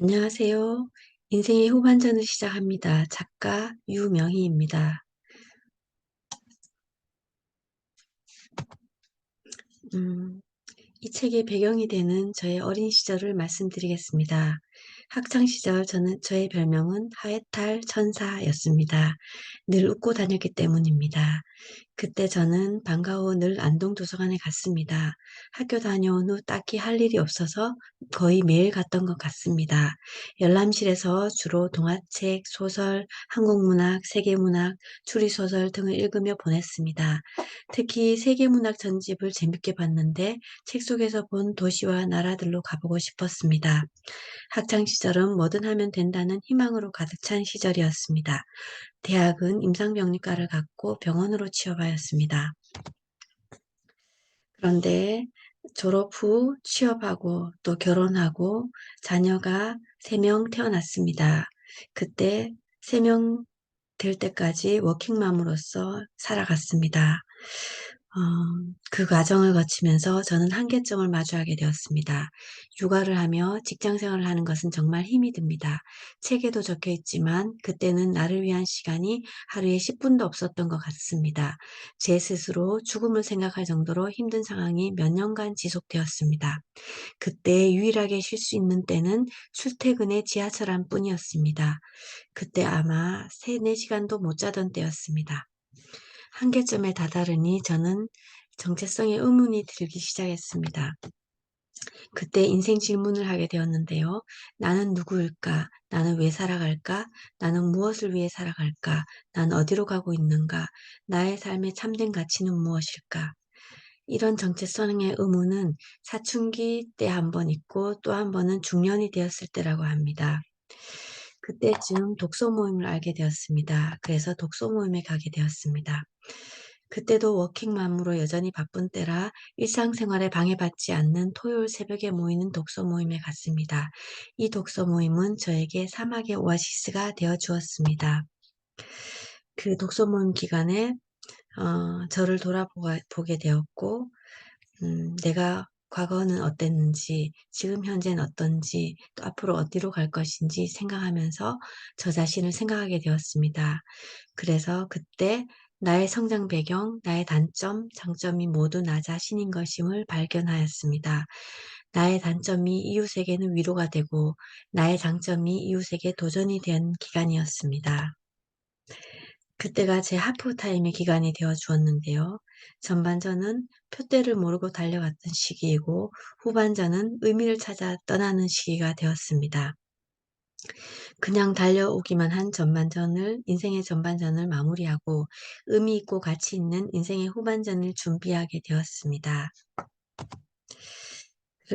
안녕하세요. 인생의 후반전을 시작합니다. 작가 유명희입니다. 음, 이 책의 배경이 되는 저의 어린 시절을 말씀드리겠습니다. 학창시절 저는 저의 별명은 하회탈 천사였습니다. 늘 웃고 다녔기 때문입니다. 그때 저는 방과 후 늘 안동 도서관에 갔습니다. 학교 다녀온 후 딱히 할 일이 없어서 거의 매일 갔던 것 같습니다. 열람실에서 주로 동화책, 소설, 한국문학, 세계문학, 추리소설 등을 읽으며 보냈습니다. 특히 세계문학 전집을 재밌게 봤는데 책 속에서 본 도시와 나라들로 가보고 싶었습니다. 학창시 절은 뭐든 하면 된다는 희망으로 가득 찬 시절이었습니다. 대학은 임상병리과를 갔고 병원으로 취업하였습니다. 그런데 졸업 후 취업하고 또 결혼하고 자녀가 3명 태어났습니다. 그때 3명 될 때까지 워킹맘으로서 살아갔습니다. 어, 그 과정을 거치면서 저는 한계점을 마주하게 되었습니다. 육아를 하며 직장 생활을 하는 것은 정말 힘이 듭니다. 책에도 적혀 있지만 그때는 나를 위한 시간이 하루에 10분도 없었던 것 같습니다. 제 스스로 죽음을 생각할 정도로 힘든 상황이 몇 년간 지속되었습니다. 그때 유일하게 쉴 수 있는 때는 출퇴근의 지하철 안 뿐이었습니다. 그때 아마 3, 4시간도 못 자던 때였습니다. 한계점에 다다르니 저는 정체성의 의문이 들기 시작했습니다. 그때 인생 질문을 하게 되었는데요. 나는 누구일까? 나는 왜 살아갈까? 나는 무엇을 위해 살아갈까? 난 어디로 가고 있는가? 나의 삶의 참된 가치는 무엇일까? 이런 정체성의 의문은 사춘기 때 한 번 있고 또 한 번은 중년이 되었을 때라고 합니다. 그때쯤 독서 모임을 알게 되었습니다. 그래서 독서 모임에 가게 되었습니다. 그때도 워킹맘으로 여전히 바쁜 때라 일상생활에 방해받지 않는 토요일 새벽에 모이는 독서 모임에 갔습니다. 이 독서 모임은 저에게 사막의 오아시스가 되어 주었습니다. 그 독서 모임 기간에 어, 저를 돌아보게 되었고 음, 내가 과거는 어땠는지, 지금 현재는 어떤지, 또 앞으로 어디로 갈 것인지 생각하면서 저 자신을 생각하게 되었습니다. 그래서 그때 나의 성장 배경, 나의 단점, 장점이 모두 나 자신인 것임을 발견하였습니다. 나의 단점이 이웃에게는 위로가 되고 나의 장점이 이웃에게 도전이 된 기간이었습니다. 그때가 제 하프타임의 기간이 되어 주었는데요. 전반전은 표대를 모르고 달려갔던 시기이고 후반전은 의미를 찾아 떠나는 시기가 되었습니다. 그냥 달려오기만 한 전반전을 인생의 전반전을 마무리하고 의미 있고 가치 있는 인생의 후반전을 준비하게 되었습니다.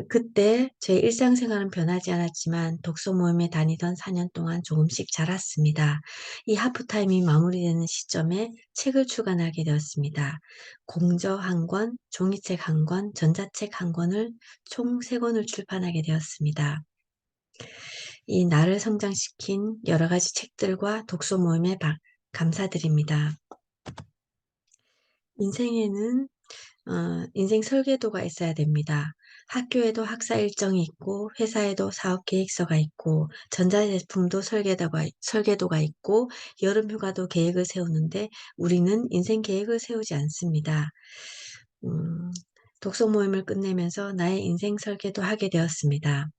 그때 제 일상생활은 변하지 않았지만 독서 모임에 다니던 4년 동안 조금씩 자랐습니다. 이 하프타임이 마무리되는 시점에 책을 출간하게 되었습니다. 공저 한 권, 종이책 한 권, 전자책 한 권을 총 3권을 출판하게 되었습니다. 이 나를 성장시킨 여러 가지 책들과 독서 모임에 감사드립니다. 인생에는 어, 인생 설계도가 있어야 됩니다. 학교에도 학사 일정이 있고 회사에도 사업 계획서가 있고 전자제품도 설계도가, 설계도가 있고 여름휴가도 계획을 세우는데 우리는 인생 계획을 세우지 않습니다. 음, 독서 모임을 끝내면서 나의 인생 설계도 하게 되었습니다.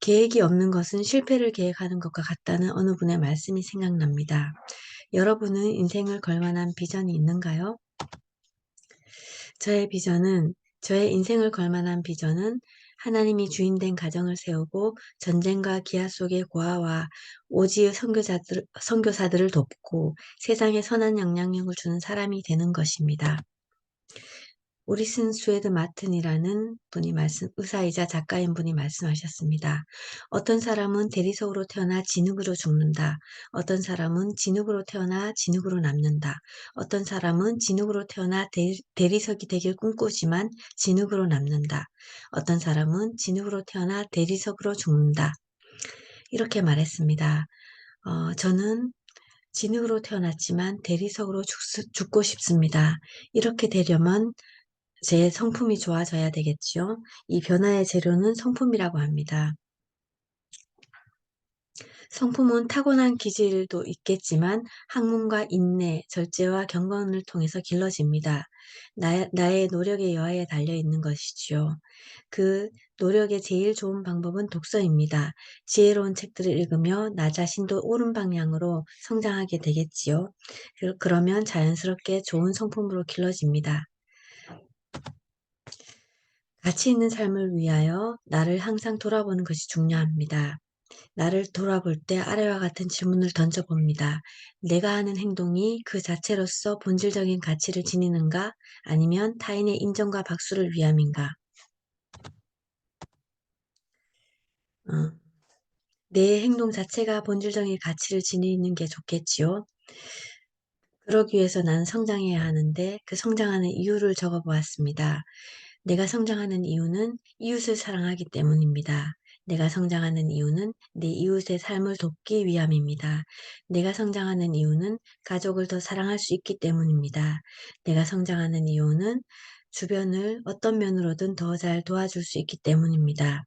계획이 없는 것은 실패를 계획하는 것과 같다는 어느 분의 말씀이 생각납니다. 여러분은 인생을 걸만한 비전이 있는가요? 저의 비전은 저의 인생을 걸만한 비전은 하나님이 주인된 가정을 세우고 전쟁과 기아 속의 고아와 오지의 선교사들, 선교사들을 돕고 세상에 선한 영향력을 주는 사람이 되는 것입니다. 오리슨 스웨드 마튼이라는 분이 말씀, 의사이자 작가인 분이 말씀하셨습니다. 어떤 사람은 대리석으로 태어나 진흙으로 죽는다. 어떤 사람은 진흙으로 태어나 진흙으로 남는다. 어떤 사람은 진흙으로 태어나 대리석이 되길 꿈꾸지만 진흙으로 남는다. 어떤 사람은 진흙으로 태어나 대리석으로 죽는다. 이렇게 말했습니다. 어, 저는 진흙으로 태어났지만 대리석으로 죽, 죽고 싶습니다. 이렇게 되려면 제 성품이 좋아져야 되겠지요. 이 변화의 재료는 성품이라고 합니다. 성품은 타고난 기질도 있겠지만 학문과 인내, 절제와 경건을 통해서 길러집니다. 나, 나의 노력의 여하에 달려 있는 것이지요. 그 노력의 제일 좋은 방법은 독서입니다. 지혜로운 책들을 읽으며 나 자신도 옳은 방향으로 성장하게 되겠지요. 그- 그러면 자연스럽게 좋은 성품으로 길러집니다. 가치 있는 삶을 위하여 나를 항상 돌아보는 것이 중요합니다. 나를 돌아볼 때 아래와 같은 질문을 던져봅니다. 내가 하는 행동이 그 자체로서 본질적인 가치를 지니는가 아니면 타인의 인정과 박수를 위함인가? 어, 내 행동 자체가 본질적인 가치를 지니는 게 좋겠지요. 그러기 위해서 나는 성장해야 하는데 그 성장하는 이유를 적어 보았습니다. 내가 성장하는 이유는 이웃을 사랑하기 때문입니다. 내가 성장하는 이유는 내 이웃의 삶을 돕기 위함입니다. 내가 성장하는 이유는 가족을 더 사랑할 수 있기 때문입니다. 내가 성장하는 이유는 주변을 어떤 면으로든 더 잘 도와줄 수 있기 때문입니다.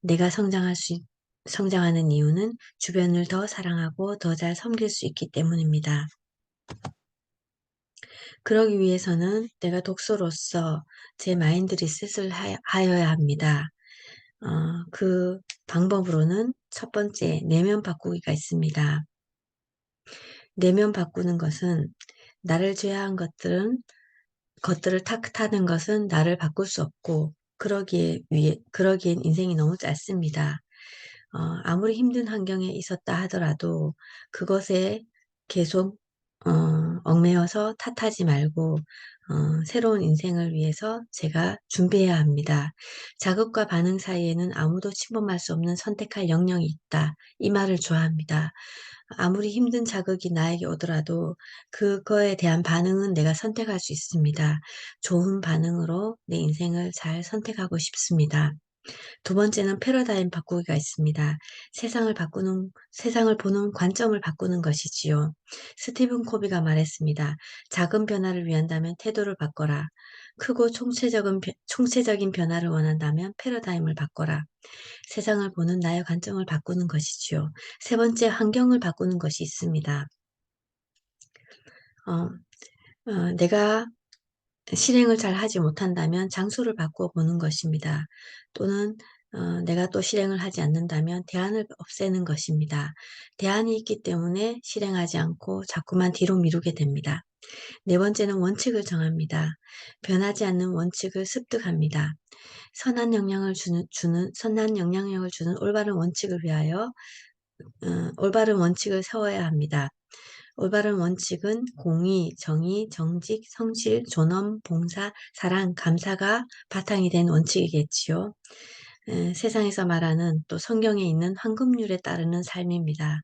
내가 성장할 수, 성장하는 이유는 주변을 더 사랑하고 더 잘 섬길 수 있기 때문입니다. 그러기 위해서는 내가 독서로서 제 마인드 리셋을 하- 하여야 합니다. 어, 그 방법으로는 첫 번째, 내면 바꾸기가 있습니다. 내면 바꾸는 것은 나를 제외한 것들은 것들을 탓하는 것은 나를 바꿀 수 없고 그러기에 위해 그러기엔 인생이 너무 짧습니다. 어, 아무리 힘든 환경에 있었다 하더라도 그것에 계속 어, 얽매여서 탓하지 말고 어, 새로운 인생을 위해서 제가 준비해야 합니다. 자극과 반응 사이에는 아무도 침범할 수 없는 선택할 영역이 있다. 이 말을 좋아합니다. 아무리 힘든 자극이 나에게 오더라도 그거에 대한 반응은 내가 선택할 수 있습니다. 좋은 반응으로 내 인생을 잘 선택하고 싶습니다. 두 번째는 패러다임 바꾸기가 있습니다. 세상을 바꾸는, 세상을 보는 관점을 바꾸는 것이지요. 스티븐 코비가 말했습니다. 작은 변화를 위한다면 태도를 바꿔라. 크고 총체적인, 변- 총체적인 변화를 원한다면 패러다임을 바꿔라. 세상을 보는 나의 관점을 바꾸는 것이지요. 세 번째, 환경을 바꾸는 것이 있습니다. 어, 어, 내가 실행을 잘 하지 못한다면 장소를 바꾸어 보는 것입니다. 또는 어, 내가 또 실행을 하지 않는다면 대안을 없애는 것입니다. 대안이 있기 때문에 실행하지 않고 자꾸만 뒤로 미루게 됩니다. 네 번째는 원칙을 정합니다. 변하지 않는 원칙을 습득합니다. 선한 영향을 주는, 주는 선한 영향력을 주는 올바른 원칙을 위하여 어, 올바른 원칙을 세워야 합니다. 올바른 원칙은 공의, 정의, 정직, 성실, 존엄, 봉사, 사랑, 감사가 바탕이 된 원칙이겠지요. 에, 세상에서 말하는 또 성경에 있는 황금률에 따르는 삶입니다.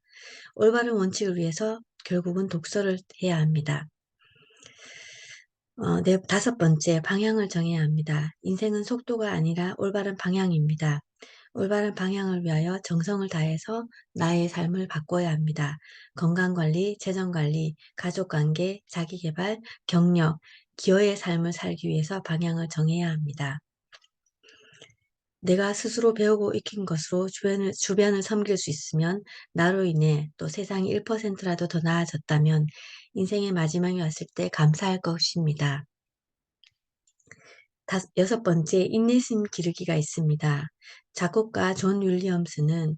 올바른 원칙을 위해서 결국은 독서를 해야 합니다. 어, 네, 다섯 번째, 방향을 정해야 합니다. 인생은 속도가 아니라 올바른 방향입니다. 올바른 방향을 위하여 정성을 다해서 나의 삶을 바꿔야 합니다. 건강관리, 재정관리, 가족관계, 자기개발, 경력, 기여의 삶을 살기 위해서 방향을 정해야 합니다. 내가 스스로 배우고 익힌 것으로 주변을, 주변을 섬길 수 있으면 나로 인해 또 세상이 1%라도 더 나아졌다면 인생의 마지막이 왔을 때 감사할 것입니다. 다, 여섯 번째, 인내심 기르기가 있습니다. 작곡가 존 윌리엄스는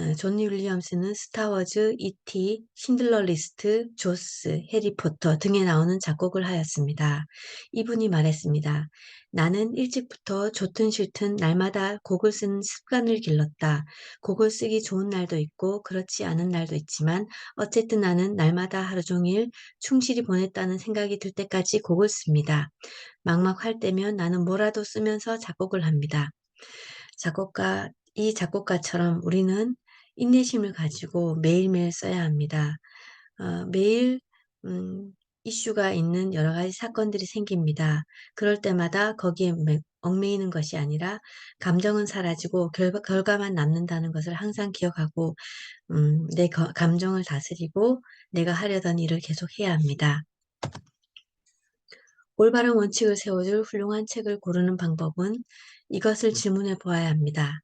어, 존 윌리엄스는 스타워즈, E.T., 신들러 리스트, 조스, 해리포터 등에 나오는 작곡을 하였습니다. 이분이 말했습니다. 나는 일찍부터 좋든 싫든 날마다 곡을 쓰는 습관을 길렀다. 곡을 쓰기 좋은 날도 있고 그렇지 않은 날도 있지만 어쨌든 나는 날마다 하루 종일 충실히 보냈다는 생각이 들 때까지 곡을 씁니다. 막막할 때면 나는 뭐라도 쓰면서 작곡을 합니다. 작곡가, 이 작곡가처럼 우리는 인내심을 가지고 매일매일 써야 합니다. 어, 매일 음, 이슈가 있는 여러 가지 사건들이 생깁니다. 그럴 때마다 거기에 매- 얽매이는 것이 아니라 감정은 사라지고 결, 결과만 남는다는 것을 항상 기억하고 음, 내 거- 감정을 다스리고 내가 하려던 일을 계속 해야 합니다. 올바른 원칙을 세워줄 훌륭한 책을 고르는 방법은 이것을 질문해 보아야 합니다.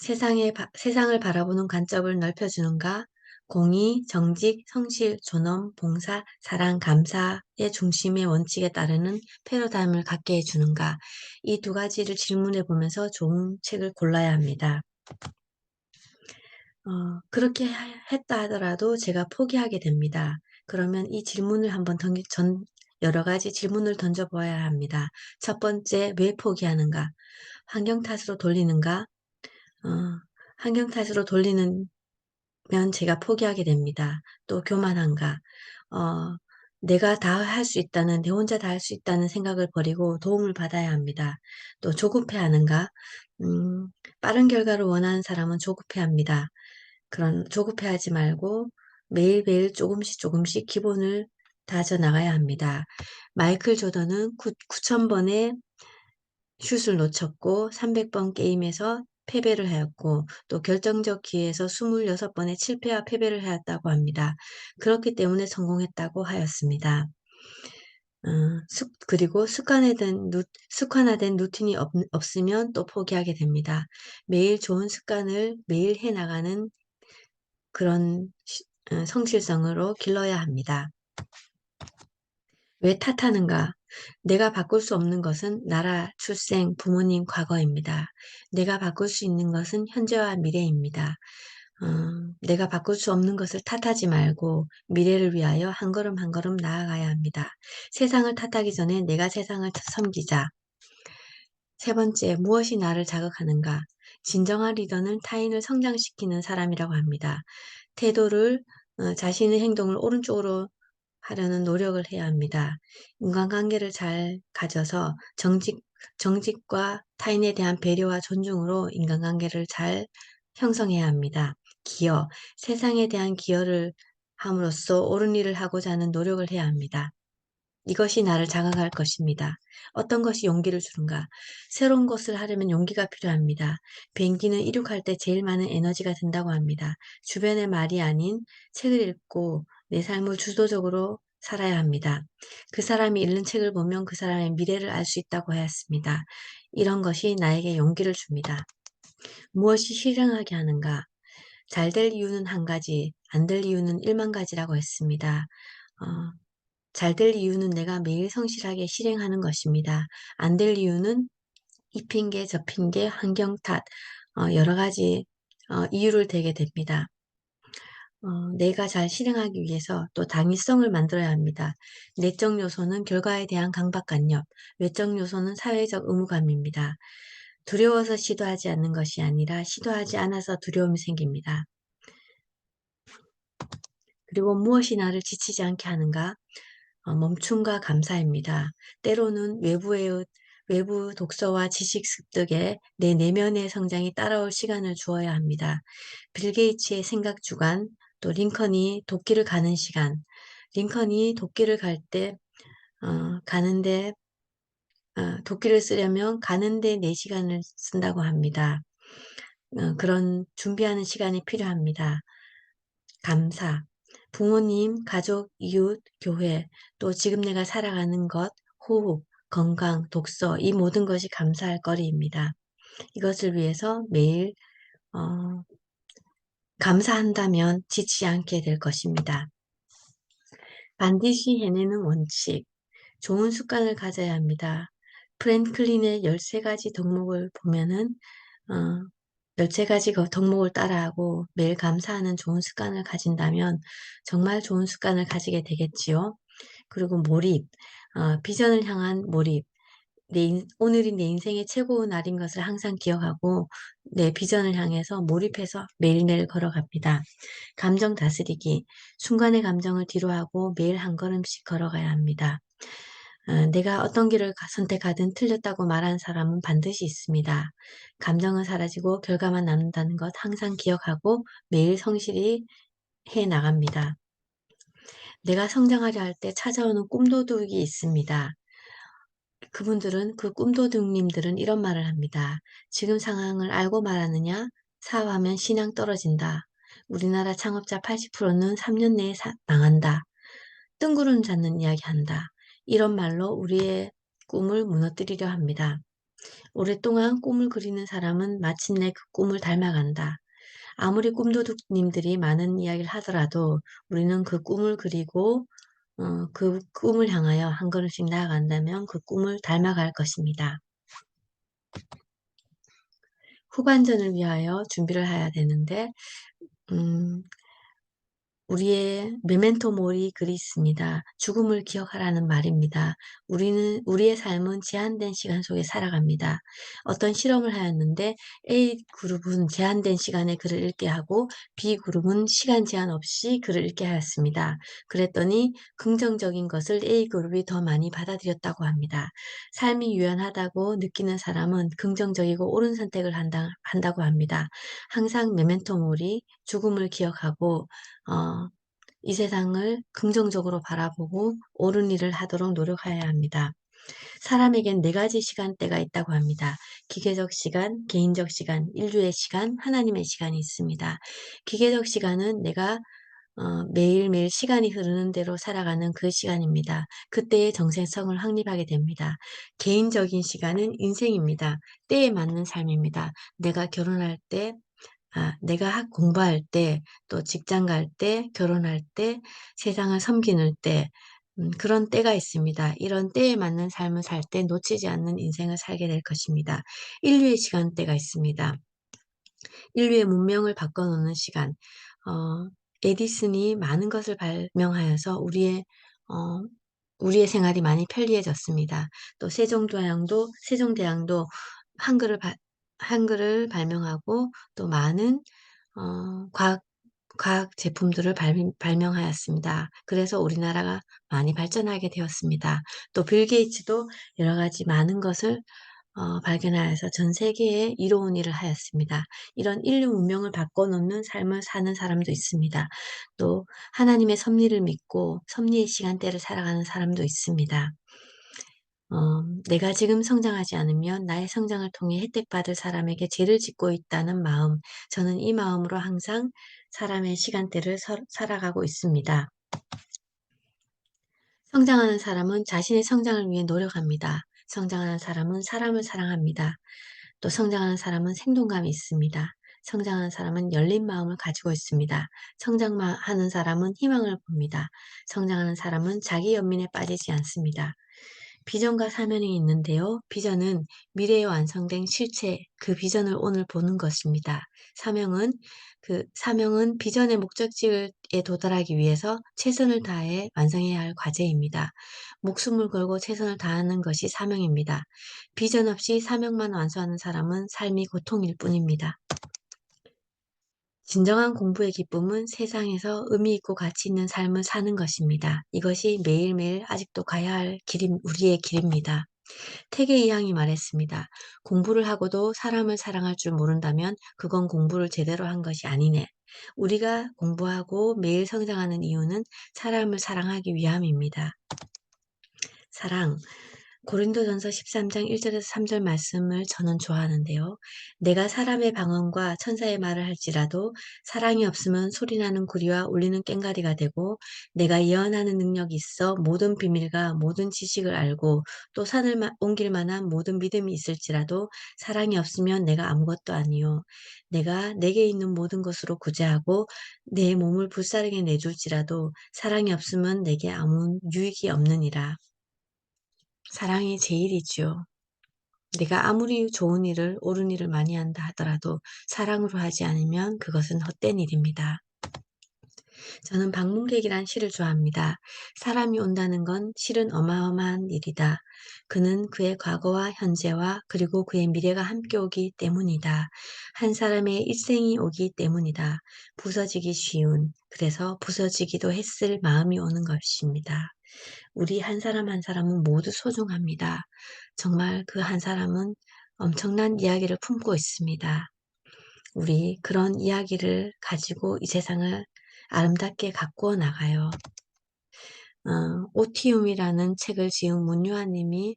세상에, 바- 세상을 바라보는 관점을 넓혀주는가? 공의, 정직, 성실, 존엄, 봉사, 사랑, 감사의 중심의 원칙에 따르는 패러다임을 갖게 해주는가? 이 두 가지를 질문해 보면서 좋은 책을 골라야 합니다. 어, 그렇게 하- 했다 하더라도 제가 포기하게 됩니다. 그러면 이 질문을 한번 던, 전, 여러 가지 질문을 던져보아야 합니다. 첫 번째, 왜 포기하는가? 환경 탓으로 돌리는가? 어, 환경 탓으로 돌리는 면 제가 포기하게 됩니다. 또 교만한가? 어, 내가 다 할 수 있다는, 내 혼자 다 할 수 있다는 생각을 버리고 도움을 받아야 합니다. 또 조급해 하는가? 음, 빠른 결과를 원하는 사람은 조급해 합니다. 그런 조급해 하지 말고 매일매일 조금씩 조금씩 기본을 다져 나가야 합니다. 마이클 조던은 9, 9,000번의 슛을 놓쳤고 300번 게임에서 패배를 하였고 또 결정적 기회에서 26번의 실패와 패배를 하였다고 합니다. 그렇기 때문에 성공했다고 하였습니다. 어, 습, 그리고 습관화된, 루, 습관화된 루틴이 없, 없으면 또 포기하게 됩니다. 매일 좋은 습관을 매일 해나가는 그런 시- 어, 성실성으로 길러야 합니다. 왜 탓하는가? 내가 바꿀 수 없는 것은 나라, 출생, 부모님, 과거입니다. 내가 바꿀 수 있는 것은 현재와 미래입니다. 어, 내가 바꿀 수 없는 것을 탓하지 말고 미래를 위하여 한 걸음 한 걸음 나아가야 합니다. 세상을 탓하기 전에 내가 세상을 섬기자. 세 번째, 무엇이 나를 자극하는가? 진정한 리더는 타인을 성장시키는 사람이라고 합니다. 태도를, 어, 자신의 행동을 오른쪽으로 하려는 노력을 해야 합니다. 인간관계를 잘 가져서 정직, 정직과 타인에 대한 배려와 존중으로 인간관계를 잘 형성해야 합니다. 기여, 세상에 대한 기여를 함으로써 옳은 일을 하고자 하는 노력을 해야 합니다. 이것이 나를 자극할 것입니다. 어떤 것이 용기를 주는가? 새로운 것을 하려면 용기가 필요합니다. 비행기는 이륙할 때 제일 많은 에너지가 든다고 합니다. 주변의 말이 아닌 책을 읽고 내 삶을 주도적으로 살아야 합니다. 그 사람이 읽는 책을 보면 그 사람의 미래를 알 수 있다고 하였습니다. 이런 것이 나에게 용기를 줍니다. 무엇이 실행하게 하는가? 잘 될 이유는 한 가지, 안 될 이유는 일만 가지라고 했습니다. 어, 잘될 이유는 내가 매일 성실하게 실행하는 것입니다. 안 될 이유는 이 핑계, 저 핑계, 환경 탓, 어, 여러 가지 어, 이유를 대게 됩니다. 어, 내가 잘 실행하기 위해서 또 당위성을 만들어야 합니다. 내적 요소는 결과에 대한 강박관념, 외적 요소는 사회적 의무감입니다. 두려워서 시도하지 않는 것이 아니라 시도하지 않아서 두려움이 생깁니다. 그리고 무엇이 나를 지치지 않게 하는가? 어, 멈춤과 감사입니다. 때로는 외부의 외부 독서와 지식 습득에 내 내면의 성장이 따라올 시간을 주어야 합니다. 빌 게이츠의 생각 주간, 또 링컨이 도끼를 가는 시간, 링컨이 도끼를 갈 때, 어, 가는데, 어, 도끼를 쓰려면 가는데 4시간을 쓴다고 합니다. 어, 그런 준비하는 시간이 필요합니다. 감사, 부모님, 가족, 이웃, 교회, 또 지금 내가 살아가는 것, 호흡, 건강, 독서, 이 모든 것이 감사할 거리입니다. 이것을 위해서 매일 어, 감사한다면 지치지 않게 될 것입니다. 반드시 해내는 원칙, 좋은 습관을 가져야 합니다. 프랭클린의 13가지 덕목을 보면은 어, 13가지 그 덕목을 따라하고 매일 감사하는 좋은 습관을 가진다면 정말 좋은 습관을 가지게 되겠지요. 그리고 몰입, 어, 비전을 향한 몰입, 내 인, 오늘이 내 인생의 최고의 날인 것을 항상 기억하고 내 비전을 향해서 몰입해서 매일매일 걸어갑니다. 감정 다스리기, 순간의 감정을 뒤로하고 매일 한 걸음씩 걸어가야 합니다. 어, 내가 어떤 길을 선택하든 틀렸다고 말하는 사람은 반드시 있습니다. 감정은 사라지고 결과만 남는다는 것 항상 기억하고 매일 성실히 해 나갑니다. 내가 성장하려 할 때 찾아오는 꿈도둑이 있습니다. 그분들은 그 꿈도둑님들은 이런 말을 합니다. 지금 상황을 알고 말하느냐? 사업하면 신앙 떨어진다. 우리나라 창업자 80%는 3년 내에 사, 망한다. 뜬구름 잡는 이야기 한다. 이런 말로 우리의 꿈을 무너뜨리려 합니다. 오랫동안 꿈을 그리는 사람은 마침내 그 꿈을 닮아간다. 아무리 꿈도둑님들이 많은 이야기를 하더라도 우리는 그 꿈을 그리고 어, 그 꿈을 향하여 한 걸음씩 나아간다면 그 꿈을 닮아갈 것입니다. 후반전을 위하여 준비를 해야 되는데 음, 우리의 메멘토 모리 글이 있습니다. 죽음을 기억하라는 말입니다. 우리는 우리의 삶은 제한된 시간 속에 살아갑니다. 어떤 실험을 하였는데 A 그룹은 제한된 시간에 글을 읽게 하고 B 그룹은 시간 제한 없이 글을 읽게 하였습니다. 그랬더니 긍정적인 것을 A 그룹이 더 많이 받아들였다고 합니다. 삶이 유연하다고 느끼는 사람은 긍정적이고 옳은 선택을 한다, 한다고 합니다. 항상 메멘토 모리 죽음을 기억하고 어, 이 세상을 긍정적으로 바라보고 옳은 일을 하도록 노력해야 합니다. 사람에겐 네 가지 시간대가 있다고 합니다. 기계적 시간, 개인적 시간, 인류의 시간, 하나님의 시간이 있습니다. 기계적 시간은 내가 어, 매일매일 시간이 흐르는 대로 살아가는 그 시간입니다. 그때의 정체성을 확립하게 됩니다. 개인적인 시간은 인생입니다. 때에 맞는 삶입니다. 내가 결혼할 때 아, 내가 학 공부할 때, 또 직장 갈 때, 결혼할 때, 세상을 섬기는 때, 음, 그런 때가 있습니다. 이런 때에 맞는 삶을 살 때 놓치지 않는 인생을 살게 될 것입니다. 인류의 시간대가 있습니다. 인류의 문명을 바꿔놓는 시간. 어, 에디슨이 많은 것을 발명하여서 우리의 어, 우리의 생활이 많이 편리해졌습니다. 또 세종대왕도 세종대왕도 한글을 바, 한글을 발명하고 또 많은 어, 과학 과학 제품들을 발, 발명 하였습니다. 그래서 우리나라가 많이 발전하게 되었습니다. 또 빌 게이츠도 여러 가지 많은 것을 어, 발견하여서 전 세계에 이로운 일을 하였습니다. 이런 인류 문명을 바꿔놓는 삶을 사는 사람도 있습니다. 또 하나님의 섭리를 믿고 섭리의 시간대를 살아가는 사람도 있습니다. 어, 내가 지금 성장하지 않으면 나의 성장을 통해 혜택받을 사람에게 죄를 짓고 있다는 마음, 저는 이 마음으로 항상 사람의 시간대를 서, 살아가고 있습니다. 성장하는 사람은 자신의 성장을 위해 노력합니다. 성장하는 사람은 사람을 사랑합니다. 또 성장하는 사람은 생동감이 있습니다. 성장하는 사람은 열린 마음을 가지고 있습니다. 성장하는 사람은 희망을 봅니다. 성장하는 사람은 자기 연민에 빠지지 않습니다. 비전과 사명이 있는데요. 비전은 미래에 완성된 실체, 그 비전을 오늘 보는 것입니다. 사명은 그 사명은 비전의 목적지에 도달하기 위해서 최선을 다해 완성해야 할 과제입니다. 목숨을 걸고 최선을 다하는 것이 사명입니다. 비전 없이 사명만 완수하는 사람은 삶이 고통일 뿐입니다. 진정한 공부의 기쁨은 세상에서 의미 있고 가치 있는 삶을 사는 것입니다. 이것이 매일매일 아직도 가야 할 길임, 우리의 길입니다. 태계 이항이 말했습니다. 공부를 하고도 사람을 사랑할 줄 모른다면 그건 공부를 제대로 한 것이 아니네. 우리가 공부하고 매일 성장하는 이유는 사람을 사랑하기 위함입니다. 사랑. 고린도전서 13장 1절에서 3절 말씀을 저는 좋아하는데요. 내가 사람의 방언과 천사의 말을 할지라도 사랑이 없으면 소리나는 구리와 울리는 꽹가리가 되고 내가 예언하는 능력이 있어 모든 비밀과 모든 지식을 알고 또 산을 옮길 만한 모든 믿음이 있을지라도 사랑이 없으면 내가 아무것도 아니요. 내가 내게 있는 모든 것으로 구제하고 내 몸을 불사르게 내줄지라도 사랑이 없으면 내게 아무 유익이 없느니라. 사랑이 제일이죠. 내가 아무리 좋은 일을, 옳은 일을 많이 한다 하더라도 사랑으로 하지 않으면 그것은 헛된 일입니다. 저는 방문객이란 시를 좋아합니다. 사람이 온다는 건 실은 어마어마한 일이다. 그는 그의 과거와 현재와 그리고 그의 미래가 함께 오기 때문이다. 한 사람의 일생이 오기 때문이다. 부서지기 쉬운, 그래서 부서지기도 했을 마음이 오는 것입니다. 우리 한 사람 한 사람은 모두 소중합니다. 정말 그 한 사람은 엄청난 이야기를 품고 있습니다. 우리 그런 이야기를 가지고 이 세상을 아름답게 가꾸어 나가요. 어, 오티움이라는 책을 지은 문유아님이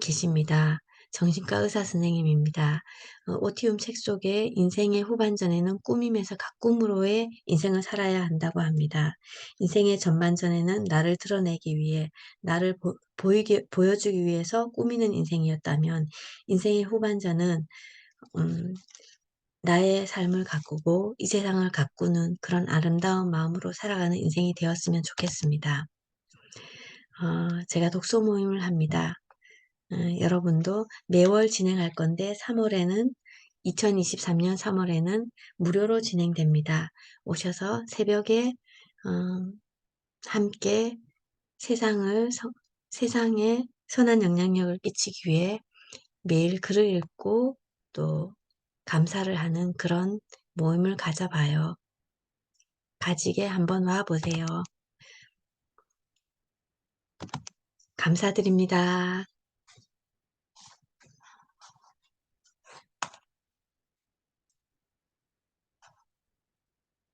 계십니다. 정신과 의사 선생님입니다. 어, 오티움 책 속에 인생의 후반전에는 꾸밈에서 가꿈으로의 인생을 살아야 한다고 합니다. 인생의 전반전에는 나를 드러내기 위해 나를 보, 보이게, 보여주기 위해서 꾸미는 인생이었다면 인생의 후반전은 음, 나의 삶을 가꾸고 이 세상을 가꾸는 그런 아름다운 마음으로 살아가는 인생이 되었으면 좋겠습니다. 어, 제가 독서 모임을 합니다. 어, 여러분도 매월 진행할 건데 3월에는 2023년 3월에는 무료로 진행됩니다. 오셔서 새벽에 어, 함께 세상을 세상에 선한 영향력을 끼치기 위해 매일 글을 읽고 또 감사를 하는 그런 모임을 가져봐요. 가지게 한번 와보세요. 감사드립니다.